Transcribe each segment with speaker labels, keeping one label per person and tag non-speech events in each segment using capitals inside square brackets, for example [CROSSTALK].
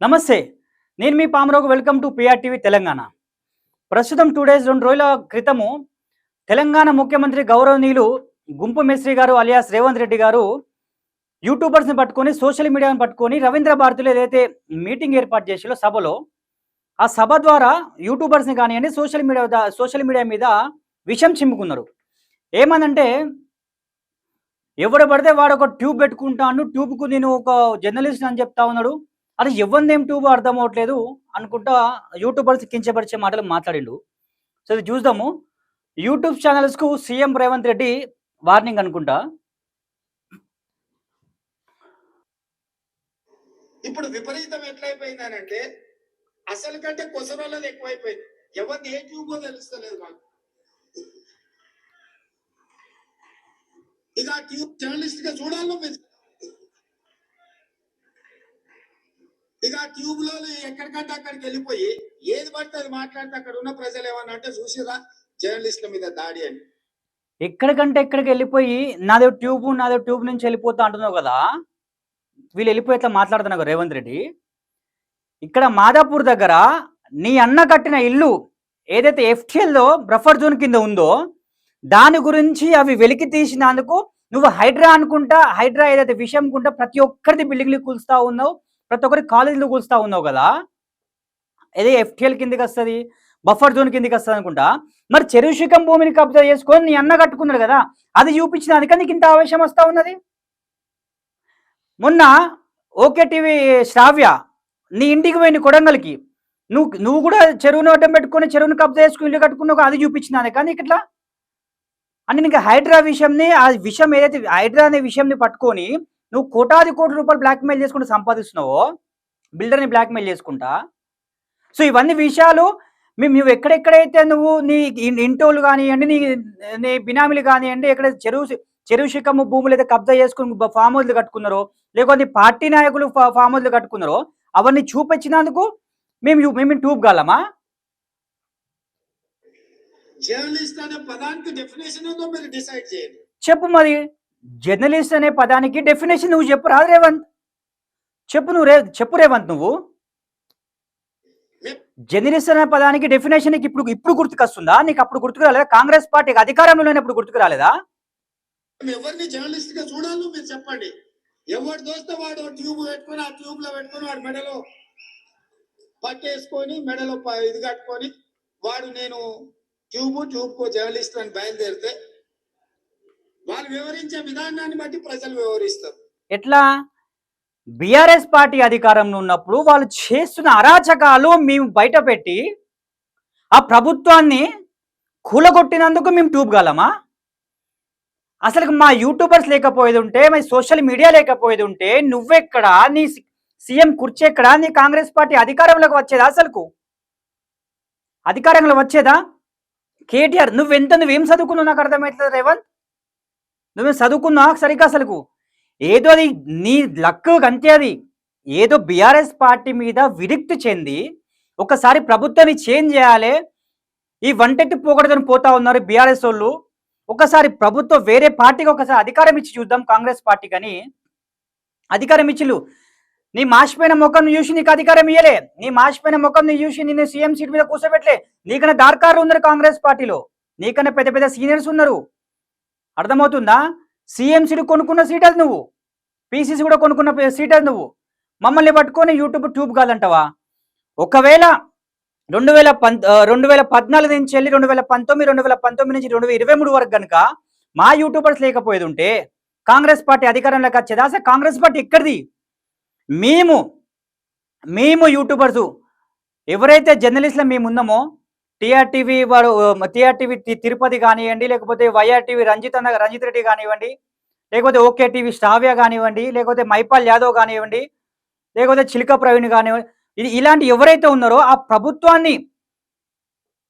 Speaker 1: నమస్తే నేను మీ Pamarao welcome to PRTV Telangana. ప్రస్తుతం టూ డేస్ రెండు రోజుల క్రితము తెలంగాణ ముఖ్యమంత్రి గౌరవనీయులు గుంపు మేస్త్రి గారు అలియాస్ రేవంత్ రెడ్డి గారు యూట్యూబర్స్ని పట్టుకొని సోషల్ మీడియాని పట్టుకొని రవీంద్ర భారతిలో ఏదైతే మీటింగ్ ఏర్పాటు చేసిలో సభలో ఆ సభ ద్వారా యూట్యూబర్స్ని కానివ్వండి సోషల్ మీడియా సోషల్ మీడియా మీద విషం చిమ్ముకున్నారు. ఏమనంటే ఎవడు పడితే వాడు ఒక ట్యూబ్ పెట్టుకుంటాను ట్యూబ్కు నేను ఒక జర్నలిస్ట్ అని చెప్తా ఉన్నాడు. అది ఏం ట్యూబ్ అర్థం అవ్వట్లేదు అనుకుంటా యూట్యూబర్స్ కించపరిచే మాటలు మాట్లాడిండు. సో ఇది చూద్దాము. యూట్యూబ్ ఛానల్స్కు సీఎం రేవంత్ రెడ్డి వార్నింగ్ అనుకుంటా.
Speaker 2: ఇప్పుడు విపరీతం ఎట్లయిపోయిందనంటే అసలు కంటే కొసరోళ్ళది ఎక్కువైపోయింది. ఎవరిది ఏ ట్యూబో తెలుస్తలేదు మాకు. ఇక ట్యూబ్ జర్నలిస్ట్గా చూడాలి మీరు ఇక ఆ ట్యూబ్లో ఎక్కడికంటే అక్కడికి వెళ్ళిపోయి ఏది పడితే అది మాట్లాడితే అక్కడ ఉన్న ప్రజలు ఏమన్నా అంటే చూసిరా జర్నలిస్టుల మీద దాడి అని.
Speaker 1: ఎక్కడికంటే ఎక్కడికి వెళ్ళిపోయి నాదే ట్యూబ్ నాదే ట్యూబ్ నుంచి వెళ్ళిపోతా అంటున్నావు కదా? వీళ్ళు వెళ్ళిపోయి ఇట్లా మాట్లాడుతున్నావు రేవంత్ రెడ్డి? ఇక్కడ మాదాపూర్ దగ్గర నీ అన్న కట్టిన ఇల్లు ఏదైతే ఎఫ్టీఎల్లో బ్రఫర్ జోన్ కింద ఉందో దాని గురించి అవి వెలికి తీసినందుకు నువ్వు హైడ్రా అనుకుంటా హైడ్రా ఏదైతే విషయం అనుకుంటా ప్రతి ఒక్కరిది బిల్డింగ్లు కూల్స్తా ఉన్నావు. ప్రతి ఒక్కరి కాలేజీలు కూల్స్తూ ఉన్నావు కదా? అదే ఎఫ్టిఎల్ కిందకి వస్తుంది? బఫర్ జోన్ కిందకి వస్తుంది అనుకుంటా? మరి చెరువుశిఖం భూమిని కబ్జా చేసుకొని నీ అన్న కట్టుకున్నాడు కదా? అది చూపించిన అందుకని నీకు ఇంత ఆవేశం వస్తూ ఉన్నది? మొన్న ఓకే టీవీ శ్రావ్య నీ ఇంటికి పోయిన కొడంగల్కి. నువ్వు నువ్వు కూడా చెరువును అడ్డం పెట్టుకొని చెరువును కబ్జా చేసుకుని ఇల్లు కట్టుకున్నావు అది చూపించినాను కానీ ఇట్లా? అంటే నీకు హైడ్రా విషయంని ఆ విషయం ఏదైతే హైడ్రా అనే విషయంని పట్టుకొని నువ్వు కోటాది కోట్ల రూపాయలు బ్లాక్మెయిల్ చేసుకుంటూ సంపాదిస్తున్నావో బిల్డర్ని బ్లాక్మెయిల్ చేసుకుంటా? సో ఇవన్నీ విషయాలు మేము నువ్వు ఎక్కడెక్కడైతే నువ్వు నీ ఇంటోలు కానివ్వండి నీ నీ బినామీలు కానివ్వండి ఎక్కడ చెరువు చెరువు శిఖము భూములు అయితే కబ్జా చేసుకుని ఫామ్ హౌస్లు కట్టుకున్నారో లేకపోతే పార్టీ నాయకులు ఫామ్ హౌస్లు కట్టుకున్నారో అవన్నీ చూపించినందుకు మేము మేము ట్యూబ్ కాలమా?
Speaker 2: జర్నలిస్ట్ అనే పదానికి డెఫినేషన్ ఏదో మీరు డిసైడ్ చేయండి.
Speaker 1: చెప్పు మరి. జర్నలిస్ట్ అనే పదానికి డెఫినేషన్ నువ్వు చెప్పు. రాదు రేవంత్. చెప్పు నువ్వు రే చెప్పు రేవంత్ నువ్వు. జర్నలిస్ట్ అనే పదానికి డెఫినేషన్ ఇప్పుడు ఇప్పుడు గుర్తుకొస్తుందా? నీకు అప్పుడు గుర్తుకు రాలేదా కాంగ్రెస్ పార్టీకి అధికారంలో లేనప్పుడు గుర్తుకు రాలేదా
Speaker 2: మేము. ఎవరిని జర్నలిస్ట్గా చూడాలో మీరు చెప్పండి. ఎవరు దోస్తే వాడు ట్యూబ్ పెట్టుకొని ఆ ట్యూబ్లో పెట్టుకొని వాడు మెడలో పట్టేసుకొని మెడలో ఇది కట్టుకొని వాడు నేను ట్యూబ్ ట్యూబ్ కో జర్నలిస్ట్ అని బయలుదేరితే వాళ్ళు వివరించే విధానాన్ని బట్టి ప్రజలు వివరిస్తారు.
Speaker 1: ఎట్లా? బీఆర్ఎస్ పార్టీ అధికారంలో ఉన్నప్పుడు వాళ్ళు చేస్తున్న అరాచకాలు మేము బయట పెట్టి ఆ ప్రభుత్వాన్ని కూలగొట్టినందుకు మేము ట్యూబ్ గలమా అసలు మా యూట్యూబర్స్ లేకపోయేది ఉంటే మా సోషల్ మీడియా లేకపోయేది ఉంటే నువ్వెక్కడ? నీ సీఎం కుర్చీ ఎక్కడ? నీ కాంగ్రెస్ పార్టీ అధికారంలోకి వచ్చేదా అసలుకు? అధికారంలో వచ్చేదా? కేటీఆర్ నువ్వెంత నువ్వేం చదువుకున్నావు? నాకు అర్థమవుతుంది రేవంత్. నువ్వేం చదువుకున్నా సరిగ్గా అసలుకు? ఏదో అది నీ లక్ అంతే అది. ఏదో బీఆర్ఎస్ పార్టీ మీద విరక్తి చెంది ఒకసారి ప్రభుత్వాన్ని చేంజ్ చేయాలి. ఈ వంటెట్టి పోకూడదని పోతా ఉన్నారు బీఆర్ఎస్ వాళ్ళు. ఒకసారి ప్రభుత్వం వేరే పార్టీకి ఒకసారి అధికారం ఇచ్చి చూద్దాం కాంగ్రెస్ పార్టీ కానీ. అధికారం ఇచ్చిలు నీ మాసిపోయిన ముఖం చూసి నీకు అధికారం ఇయ్యలే. నీ మాసిపోయిన ముఖం చూసి నిన్ను సీఎం సీట్ మీద కూర్చోబెట్టలే. నీకన్నా దార్కారులు ఉన్నారు కాంగ్రెస్ పార్టీలో. నీకన్నా పెద్ద పెద్ద సీనియర్స్ ఉన్నారు. అర్థమవుతుందా? సీఎం సీట్ కొనుక్కున్న సీట్ అది నువ్వు పీసీసీ కూడా కొనుక్కున్న సీట్ అది నువ్వు. మమ్మల్ని పట్టుకొని యూట్యూబ్ ట్యూబ్ కాదంటావా? ఒకవేళ రెండు వేల పం రెండు వేల పద్నాలుగు నుంచి వెళ్ళి రెండు వేల పంతొమ్మిది రెండు వేల పంతొమ్మిది నుంచి రెండు వేల ఇరవై మూడు వరకు కనుక మా యూట్యూబర్స్ లేకపోయేది ఉంటే కాంగ్రెస్ పార్టీ అధికారంలోకి వచ్చేది? అసలు కాంగ్రెస్ పార్టీ ఎక్కడిది? మేము మేము యూట్యూబర్స్ ఎవరైతే జర్నలిస్టులు మేము ఉన్నామో టీఆర్టీవీ వాడు టీఆర్టీవీ తిరుపతి కానివ్వండి లేకపోతే వైఆర్టీవీ రంజిత్ అన్న రంజిత్ రెడ్డి కానివ్వండి లేకపోతే ఓకే టీవీ శ్రావ్య కానివ్వండి లేకపోతే మైపాల్ యాదవ్ కానివ్వండి లేకపోతే చిలక ప్రవీణ్ కానివ్వండి ఇది ఇలాంటి ఎవరైతే ఉన్నారో ఆ ప్రభుత్వాన్ని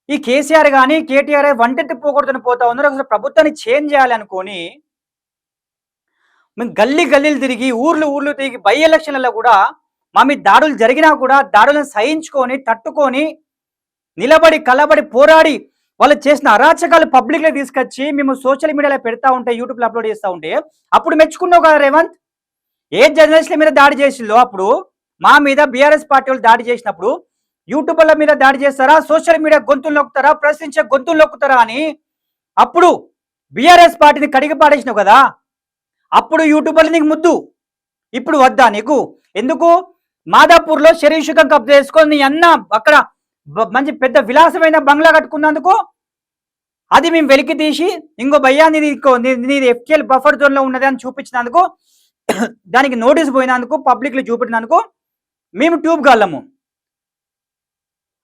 Speaker 1: ఈ కేసీఆర్ కానీ కేటీఆర్ వంటెత్తి పోకూడదని పోతా ఉన్నారో. అసలు ప్రభుత్వాన్ని చేంజ్ చేయాలనుకొని మేము గల్లీ గల్లీలు తిరిగి ఊర్లు ఊర్లు తిరిగి బై ఎలక్షన్లలో కూడా మా మీద దాడులు జరిగినా కూడా దాడులను సహించుకొని తట్టుకొని నిలబడి కలబడి పోరాడి వాళ్ళు చేసిన అరాచకాలు పబ్లిక్లో తీసుకొచ్చి మేము సోషల్ మీడియాలో పెడతా ఉంటే యూట్యూబ్లో అప్లోడ్ చేస్తా ఉంటే అప్పుడు మెచ్చుకున్నావు కదా రేవంత్? ఏ జర్నలిస్టుల మీద దాడి చేసిందో అప్పుడు మా మీద బీఆర్ఎస్ పార్టీ వాళ్ళు దాడి చేసినప్పుడు యూట్యూబర్ల మీద దాడి చేస్తారా? సోషల్ మీడియా గొంతులు నొక్కుతారా? ప్రశ్నించే గొంతులు నొక్కుతారా అని అప్పుడు బీఆర్ఎస్ పార్టీని కడిగి పాడేసినావు కదా? అప్పుడు యూట్యూబర్లు నీకు ముద్దు. ఇప్పుడు వద్దా నీకు? ఎందుకు? మాదాపూర్లో శరీషుకం కబ్జా చేసుకొని నీ అన్న అక్కడ మంచి పెద్ద విలాసమైన బంగ్లా కట్టుకున్నందుకు అది మేము వెలికి తీసి ఇంకో భయ్యా నీది నీది ఎఫ్కేఎల్ బఫర్ జోన్లో ఉన్నది అని చూపించినందుకు [COUGHS] దానికి నోటీస్ పోయినందుకు పబ్లిక్లు లో మేము ట్యూబ్ గల్లము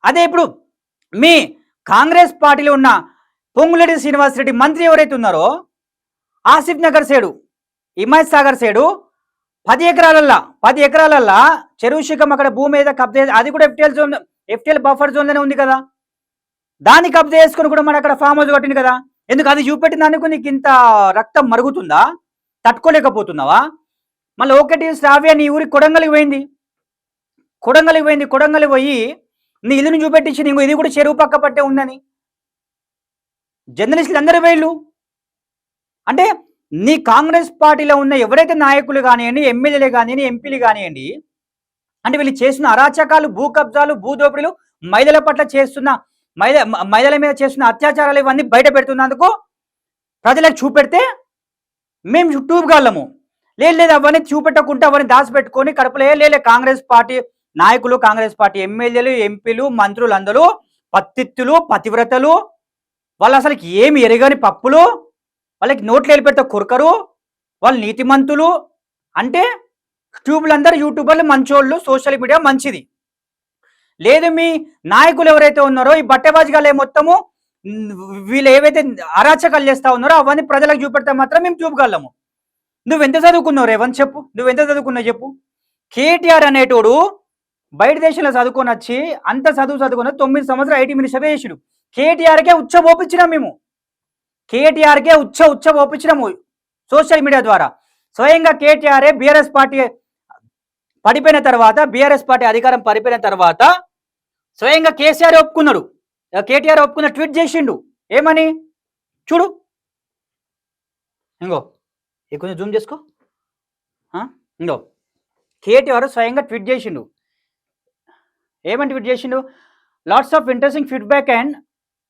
Speaker 1: అదే ఇప్పుడు మీ కాంగ్రెస్ పార్టీలో ఉన్న పొంగులేటి శ్రీనివాసరెడ్డి మంత్రి ఎవరైతే ఉన్నారో ఆసిఫ్ నగర్ సైడు హిమాయత్ సాగర్ సైడు పది ఎకరాలల్లా పది ఎకరాలల్లా చెరువు శిఖం అక్కడ భూమి మీద కబ్జా చేసి- అది కూడా ఎఫ్టీఎల్ జోన్ ఎఫ్టీఎల్ బఫర్ జోన్లోనే ఉంది కదా? దాన్ని కబ్జా చేసుకుని కూడా మన అక్కడ ఫామ్ హౌస్ కట్టింది కదా? ఎందుకు అది దానికి నీకు ఇంత రక్తం మరుగుతుందా? తట్టుకోలేకపోతున్నావా? మళ్ళీ ఒకటి శ్రావ్య నీ ఊరికి కొడంగలికి పోయింది. కొడంగలికి పోయింది కొడంగలి పోయి నీ ఇల్లుని చూపెట్టించి నీకు ఇది కూడా చెరువు పక్క పట్టే ఉందని. జర్నలిస్టులు అందరూ వేళ్ళు అంటే నీ కాంగ్రెస్ పార్టీలో ఉన్న ఎవరైతే నాయకులు కానివ్వండి ఎమ్మెల్యేలు కానివ్వండి ఎంపీలు కానివ్వండి అంటే వీళ్ళు చేస్తున్న అరాచకాలు భూ కబ్జాలు భూదోపిడీలు మహిళల పట్ల చేస్తున్న మహిళ మ- మహిళల మీద చేస్తున్న అత్యాచారాలు ఇవన్నీ బయట పెడుతున్నందుకు ప్రజలకు చూపెడితే మేము యూట్యూబ్ లేదు లేదు అవన్నీ చూపెట్టకుండా అవన్నీ దాచిపెట్టుకొని కడుపులో లేలే కాంగ్రెస్ పార్టీ నాయకులు కాంగ్రెస్ పార్టీ ఎమ్మెల్యేలు ఎంపీలు మంత్రులు అందరూ పత్తిత్తులు పతివ్రతలు వాళ్ళు అసలుకి ఏమి ఎరగని పప్పులు వాళ్ళకి నోట్లు వెళ్ళిపెడితే కొరకరు వాళ్ళు నీతిమంతులు అంటే ట్యూబ్లందరూ యూట్యూబర్లు మంచోళ్ళు సోషల్ మీడియా మంచిది. లేదు మీ నాయకులు ఎవరైతే ఉన్నారో ఈ బట్టెబాజిగాలే మొత్తము వీళ్ళు ఏవైతే అరాచకాలు చేస్తా ఉన్నారో అవన్నీ ప్రజలకు చూపెడితే మాత్రం మేము చూపగలము నువ్వు ఎంత చదువుకున్నావు రేవంత్ చెప్పు? నువ్వు ఎంత చదువుకున్నావు చెప్పు? కేటీఆర్ అనేటోడు బయట దేశంలో చదువుకొని వచ్చి అంత చదువు చదువుకున్న తొమ్మిది సంవత్సరాలు ఐటీ మినిస్టర్ చేసిడు. కేటీఆర్కే ఉచ్చ ఓపించినాం మేము. కేటీఆర్కే ఉచ్చ ఉచ్చ ఓపించినాము సోషల్ మీడియా ద్వారా. స్వయంగా కేటీఆర్ఏ బీఆర్ఎస్ పార్టీ పడిపోయిన తర్వాత బీఆర్ఎస్ పార్టీ అధికారం పడిపోయిన తర్వాత స్వయంగా కేసీఆర్ ఒప్పుకున్నాడు. కేటీఆర్ ఒప్పుకున్న ట్వీట్ చేసిండు. ఏమని? చూడు. ఇంగో. ఇది కొంచెం జూమ్ చేసుకో. ఇంగో. కేటీఆర్ స్వయంగా ట్వీట్ చేసిండు. ఏమని ట్వీట్ చేసిండు? Lots of interesting feedback and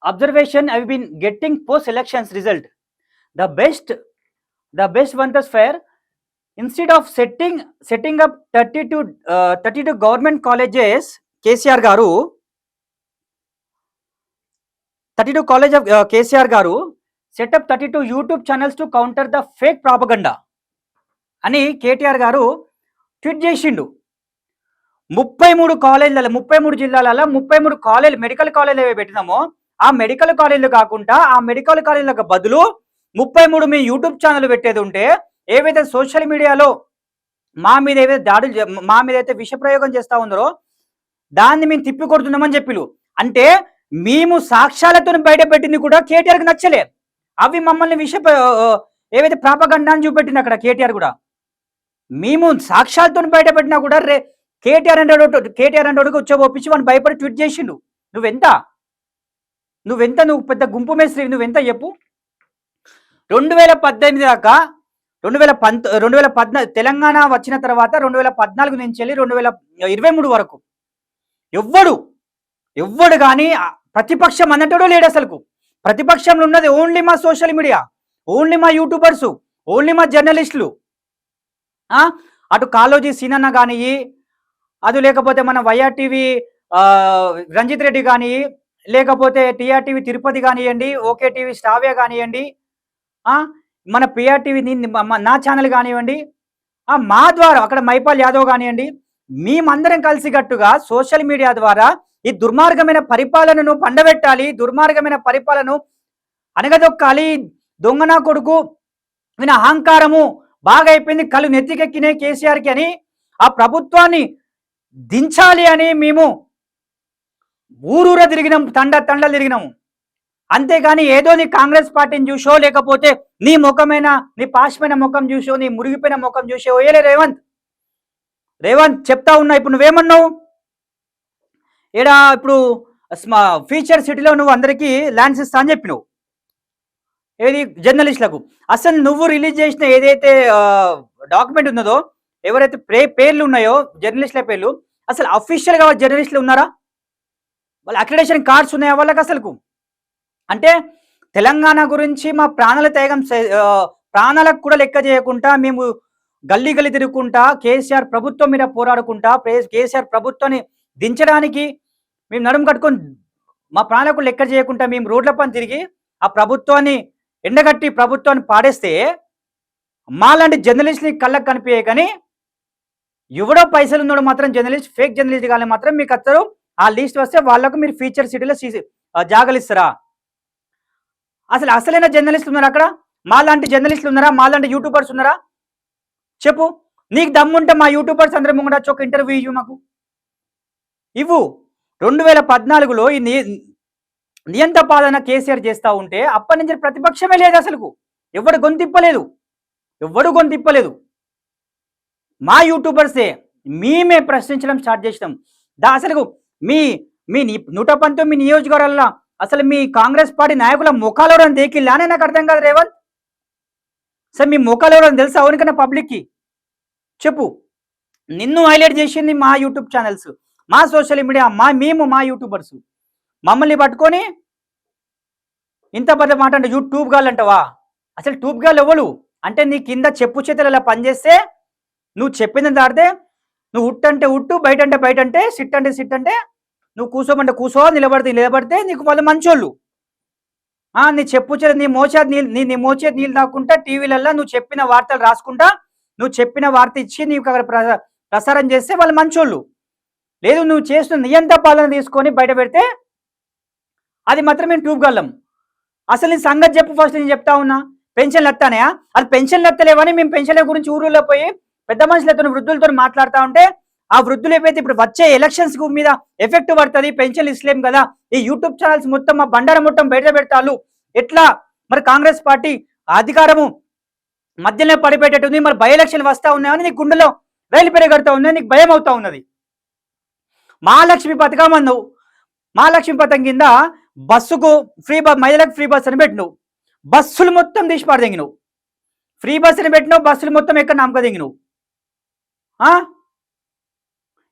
Speaker 1: observation I been getting post elections result the best the best one thus fire institute of setting setting up thirty two thirty two government colleges KCR garu thirty two college of KCR garu setup thirty two YouTube channels to counter the fake propaganda అని కేటీఆర్ గారు tweet చేసిండు. ముప్పై మూడు కాలేజీల ముప్పై మూడు జిల్లాలలో ముప్పై మూడు కాలేజ్ మెడికల్ కాలేజీలు ఏవి పెట్టినామో ఆ మెడికల్ కాలేజీలు కాకుండా ఆ మెడికల్ కాలేజీలకు బదులు ముప్పై మూడు మీ యూట్యూబ్ ఛానల్ పెట్టేది ఉంటే ఏవైతే సోషల్ మీడియాలో మా మీద ఏవైతే దాడులు మా మీద అయితే విషప్రయోగం చేస్తూ చేస్తా ఉన్నారో దాన్ని మేము తిప్పి కొడుతున్నామని చెప్పిలు. అంటే మేము సాక్ష్యాలతో బయటపెట్టింది కూడా కేటీఆర్కి నచ్చలే. అవి మమ్మల్ని విష ఏవైతే ప్రాపగండాన్ని చూపెట్టింది అక్కడ కేటీఆర్ కూడా. మేము సాక్ష్యాలతో బయటపెట్టినా కూడా రే కేటీఆర్ అంటే కేటీఆర్ అంటే వచ్చి వాడిని భయపడి ట్వీట్ చేసిండు. నువ్వెంత? నువ్వెంత నువ్వు పెద్ద గుంపు మేస్త్రి నువ్వెంత చెప్పు? రెండు వేల పద్దెనిమిది దాకా రెండు వేల పంత రెండు వేల పద్నా తెలంగాణ వచ్చిన తర్వాత రెండు వేల పద్నాలుగు నుంచి వెళ్ళి రెండు వేల ఇరవై మూడు వరకు. ఎవ్వడు ఎవ్వడు కానీ ప్రతిపక్షం అన్నట్టు లేడు అసలుకు. ప్రతిపక్షంలో ఉన్నది ఓన్లీ మా సోషల్ మీడియా ఓన్లీ మా యూట్యూబర్స్ ఓన్లీ మా జర్నలిస్టులు. ఆ, అటు కాలోజీ సీనన్న కానీ అది లేకపోతే మన వైఆర్ టీవీ రంజిత్ రెడ్డి కానీ లేకపోతే టీఆర్టీవీ తిరుపతి కానివ్వండి ఓకే టీవీ స్టావ్య కానివ్వండి మన పిఆర్టీవీ నా ఛానల్ కానివ్వండి ఆ, మా ద్వారా అక్కడ మైపాల్ యాదవ్ కానివ్వండి మేమందరం కలిసికట్టుగా సోషల్ మీడియా ద్వారా ఈ దుర్మార్గమైన పరిపాలనను పండబెట్టాలి దుర్మార్గమైన పరిపాలనను అనగదొక్కాలి. దొంగనా కొడుకు ఈయన అహంకారము బాగా అయిపోయింది కళ్ళు నెత్తికెక్కినాయి కేసీఆర్కి అని ఆ ప్రభుత్వాన్ని దించాలి అని మేము ఊరూర తిరిగినాం తండ తండలు తిరిగినాము అంతేగాని ఏదో నీ కాంగ్రెస్ పార్టీని చూసో లేకపోతే నీ ముఖమైన నీ పాశమైన ముఖం చూసో నీ మురిగిపోయిన ముఖం చూసో ఏలే రేవంత్. రేవంత్ చెప్తా ఉన్నా ఇప్పుడు నువ్వేమన్నావు? ఏడా ఇప్పుడు ఫ్యూచర్ ఫీచర్ సిటీలో నువ్వు అందరికీ ల్యాండ్స్ ఇస్తా అని నువ్వు ఏది? జర్నలిస్టులకు. అసలు నువ్వు రిలీజ్ చేసిన ఏదైతే డాక్యుమెంట్ ఉన్నదో ఎవరైతే ప్రే పేర్లు ఉన్నాయో జర్నలిస్టుల పేర్లు అసలు అఫీషియల్గా జర్నలిస్టులు ఉన్నారా? వాళ్ళ అక్రిడేషన్ కార్డ్స్ ఉన్నాయా వాళ్ళకి అసలుకు? అంటే తెలంగాణ గురించి మా ప్రాణాల త్యాగం ప్రాణాలకు కూడా లెక్క చేయకుండా మేము గల్లీ గల్లి తిరుగుకుంటా కేసీఆర్ ప్రభుత్వం మీద పోరాడుకుంటా కేసీఆర్ ప్రభుత్వాన్ని దించడానికి మేము నడుము కట్టుకొని మా ప్రాణాలకు లెక్క చేయకుండా మేము రోడ్ల పని తిరిగి ఆ ప్రభుత్వాన్ని ఎండగట్టి ప్రభుత్వాన్ని పాడేస్తే మాలాంటి జర్నలిస్ట్ని కళ్ళకు కనిపించాయి కానీ ఎవడో పైసలు ఉన్నాడు మాత్రం జర్నలిస్ట్ ఫేక్ జర్నలిస్ట్ కానీ మాత్రం మీకు అత్తరు. ఆ లిస్ట్ వస్తే వాళ్ళకు మీరు ఫీచర్ సిటీలో జాగలిస్తారా అసలు అసలైన జర్నలిస్టులు ఉన్నారా అక్కడ? మాలాంటి జర్నలిస్టులు ఉన్నారా? మాలాంటి యూట్యూబర్స్ ఉన్నారా? చెప్పు. నీకు దమ్ముంటే మా యూట్యూబర్స్ అందరి ముంగట ఒక ఇంటర్వ్యూ ఇవ్వు మాకు. ఇవ్వు. రెండు వేల పద్నాలుగులో ఈ నియంత పాలన కేసీఆర్ చేస్తూ ఉంటే అప్పటి నుంచి ప్రతిపక్షమే లేదు అసలుకు. ఎవడు గొంతిప్పలేదు. ఎవడు గొంతిప్పలేదు. మా యూట్యూబర్సే మేమే ప్రశ్నించడం స్టార్ట్ చేసినాం. దా అసలు మీ మీ నూట పంతొమ్మిది నియోజకవర్గాల్లో అసలు మీ కాంగ్రెస్ పార్టీ నాయకుల ముఖాలు ఎవరైనా దేకిల్లానే నాకు అర్థం కాదు రేవంత్? సార్ మీ ముఖాలు ఎవరైనా తెలుసా అవునికన్నా పబ్లిక్కి? చెప్పు. నిన్ను హైలైట్ చేసింది మా యూట్యూబ్ ఛానల్స్ మా సోషల్ మీడియా మా మేము మా యూట్యూబర్స్. మమ్మల్ని పట్టుకొని ఇంత పెద్ద మాట అంటే యూట్యూబ్ గాళ్ళు అంటవా? అసలు ట్యూబ్ గాళ్ళు ఎవరు? అంటే నీ కింద చెప్పు చేతులు ఇలా పనిచేస్తే నువ్వు చెప్పింది దాడితే నువ్వు ఉట్టు అంటే ఉట్టు బయట అంటే బయట అంటే సిట్ అంటే సిట్ అంటే నువ్వు కూసోమంటే కూసో నిలబడితే నిలబడితే నీకు వాళ్ళు మంచోళ్ళు. ఆ, నీ చెప్పు చేతి నీ మోచేది నీళ్ళు నీ నీ మోచేది నీళ్ళు తాకుంటా టీవీలల్లో నువ్వు చెప్పిన వార్తలు రాసుకుంటా నువ్వు చెప్పిన వార్త ఇచ్చి నీకు అక్కడ ప్రసారం చేస్తే వాళ్ళు మంచోళ్ళు. లేదు నువ్వు చేస్తున్న నియంత పాలన తీసుకొని బయట పెడితే అది మాత్రం మేము ట్యూబ్ గల్లం అసలు నీ సంగతి చెప్పు ఫస్ట్ నేను చెప్తా ఉన్నా. పెన్షన్లు ఎత్తానయా అది పెన్షన్లు ఎత్తలేవని మేము పెన్షన్ల గురించి ఊరులో పోయి పెద్ద మనుషులతో వృద్ధులతో మాట్లాడుతూ ఉంటే ఆ వృద్ధులు ఏవైతే ఇప్పుడు వచ్చే ఎలక్షన్స్ మీద ఎఫెక్ట్ పడుతుంది పెన్షన్లు ఇస్తలేం కదా ఈ యూట్యూబ్ ఛానల్స్ మొత్తం మా బండార మొత్తం బయట పెడతారు ఎట్లా? మరి కాంగ్రెస్ పార్టీ అధికారము మధ్యలో పడిపెట్టేటుంది మరి బై ఎలక్షన్లు వస్తా ఉన్నాయని నీ గుండెలో రైలు పెరగడుతూ ఉన్నాయి నీకు భయం అవుతా ఉన్నది. మహాలక్ష్మి పథకం అన్నావు. మహాలక్ష్మి పథకం కింద బస్సుకు ఫ్రీ బస్ మహిళలకు ఫ్రీ బస్ అని పెట్టినవు. బస్సులు మొత్తం తీసి పడదెంగినవు. ఫ్రీ బస్ అని పెట్టినావు బస్సులు మొత్తం ఎక్కడ నమ్మకదెంగినవు ఆ?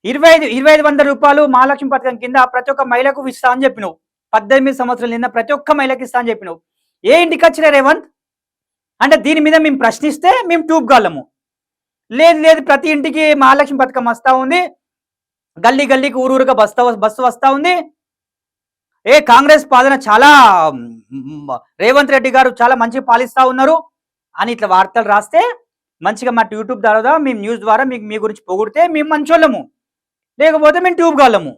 Speaker 1: ఇరవై ఐదు ఇరవై ఐదు వందల రూపాయలు మహాలక్ష్మి పథకం కింద ప్రతి ఒక్క మహిళకు ఇస్తా అని చెప్పినావు. పద్దెనిమిది సంవత్సరాల కింద ప్రతి ఒక్క మహిళకి ఇస్తా అని చెప్పినావు. ఏ ఇంటికి వచ్చిన రేవంత్? అంటే దీని మీద మేము ప్రశ్నిస్తే మేము ట్యూబ్ గాళ్ళము. లేదు లేదు ప్రతి ఇంటికి మహాలక్ష్మి పథకం వస్తా ఉంది. గల్లీ గల్లీకి ఊరూరుగా బస్తా బస్సు వస్తా ఉంది. ఏ కాంగ్రెస్ పాలన చాలా రేవంత్ రెడ్డి గారు చాలా మంచిగా పాలిస్తా ఉన్నారు అని ఇట్లా వార్తలు రాస్తే మంచిగా మా యూట్యూబ్ ద్వారా మేము న్యూస్ ద్వారా మీకు మీ గురించి పొగిడితే మేము మంచోళ్ళము. లేకపోతే మేము ట్యూబ్ గాళ్ళము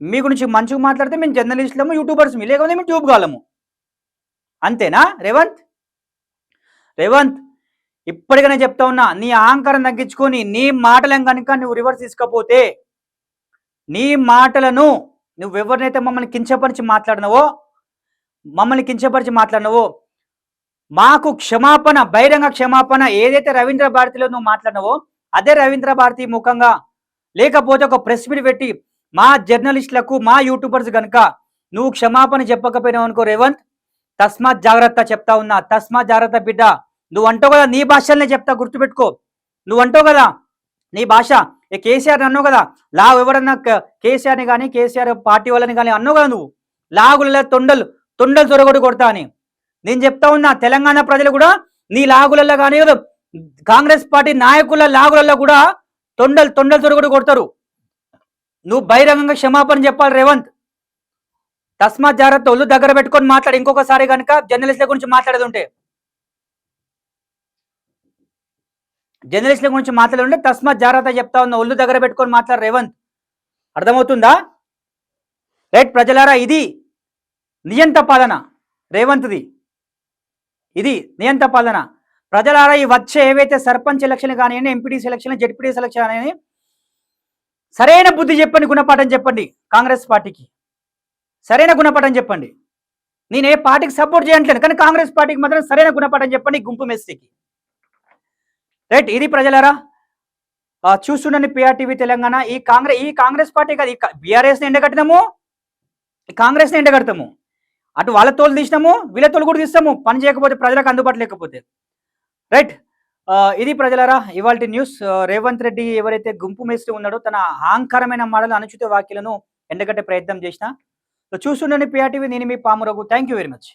Speaker 1: మీ గురించి మంచిగా మాట్లాడితే మేము జర్నలిస్టులము యూట్యూబర్స్ మీ లేకపోతే మేము ట్యూబ్ గాళ్ళము అంతేనా రేవంత్? రేవంత్ ఇప్పటికైనా చెప్తా ఉన్నా నీ అహంకారం తగ్గించుకొని నీ మాటలను కనుక నువ్వు రివర్స్ తీసుకపోతే నీ మాటలను నువ్వు ఎవరినైతే మమ్మల్ని కించపరిచి మాట్లాడినవో మమ్మల్ని కించపరిచి మాట్లాడినవో మాకు క్షమాపణ బహిరంగ క్షమాపణ ఏదైతే రవీంద్ర భారతిలో నువ్వు మాట్లాడినవో అదే రవీంద్ర భారతి ముఖంగా లేకపోతే ఒక ప్రెస్ మీట్ పెట్టి మా జర్నలిస్టులకు మా యూట్యూబర్స్ కనుక నువ్వు క్షమాపణ చెప్పకపోయినావు అనుకో రేవంత్ తస్మాత్ జాగ్రత్త చెప్తా ఉన్నా. తస్మాత్ జాగ్రత్త బిడ్డ నువ్వు అంటావు కదా నీ భాషలనే చెప్తా గుర్తుపెట్టుకో. నువ్వు అంటావు కదా నీ భాష ఏ కేసీఆర్ అన్నావు కదా? లావు ఎవరన్నా కేసీఆర్ని కానీ కేసీఆర్ పార్టీ వాళ్ళని కానీ అన్నావు కదా నువ్వు? లాగులలో తొండలు తొండలు చొరగొడు కొడతా అని. నేను చెప్తా ఉన్నా తెలంగాణ ప్రజలు కూడా నీ లాగులలో కానీ కాంగ్రెస్ పార్టీ నాయకుల లాగులలో కూడా తొండలు తొండలు దొరకడు కొడతారు. నువ్వు బహిరంగంగా క్షమాపణ చెప్పాలి రేవంత్. తస్మాత్ జాగ్రత్త ఒళ్ళు దగ్గర పెట్టుకొని మాట్లాడు. ఇంకొకసారి కనుక జర్నలిస్టుల గురించి మాట్లాడేది ఉంటే జర్నలిస్టుల గురించి మాట్లాడుంటే తస్మాత్ జాగ్రత్త చెప్తా ఉన్న. ఒళ్ళు దగ్గర పెట్టుకొని మాట్లాడు రేవంత్. అర్థమవుతుందా? రైట్ ప్రజలారా ఇది నియంత పాలన. రేవంత్ది. ఇది నియంత పాలన. ప్రజలారా ఈ వచ్చే ఏవైతే సర్పంచ్ ఎలక్షన్ కానివ్వండి ఎంపీటీ సెలక్షన్ జడ్పీటీ సెలక్షన్ అనేది సరైన బుద్ధి చెప్పండి గుణపాఠం చెప్పండి కాంగ్రెస్ పార్టీకి. సరైన గుణపాఠం చెప్పండి. నేను ఏ పార్టీకి సపోర్ట్ చేయట్లేదు కానీ కాంగ్రెస్ పార్టీకి మాత్రం సరైన గుణపాఠం చెప్పండి గుంపు మెస్సీకి. రైట్ ఇది ప్రజలారా చూస్తుండండి పిఆర్టీవీ తెలంగాణ ఈ కాంగ్రెస్ ఈ కాంగ్రెస్ పార్టీ కాదు బీఆర్ఎస్ని ఎండగట్టినాము ఈ కాంగ్రెస్ని ఎండగడతాము. అటు వాళ్ళ తోలు తీసినాము వీళ్ళ తోలు కూడా తీస్తాము పని చేయకపోతే ప్రజలకు అందుబాటు లేకపోతే. రైట్ ఆ, ఇది ప్రజలరా ఇవాళ న్యూస్. రేవంత్ రెడ్డి ఎవరైతే గుంపు మేస్త్రి ఉన్నాడో తన అహంకారమైన మాటలు అనుచిత వ్యాఖ్యలను ఎండగట్టే ప్రయత్నం చేసిన. చూస్తుండండి పిఆర్టీవీ నేను మీ Pamuraghu. Thank you very much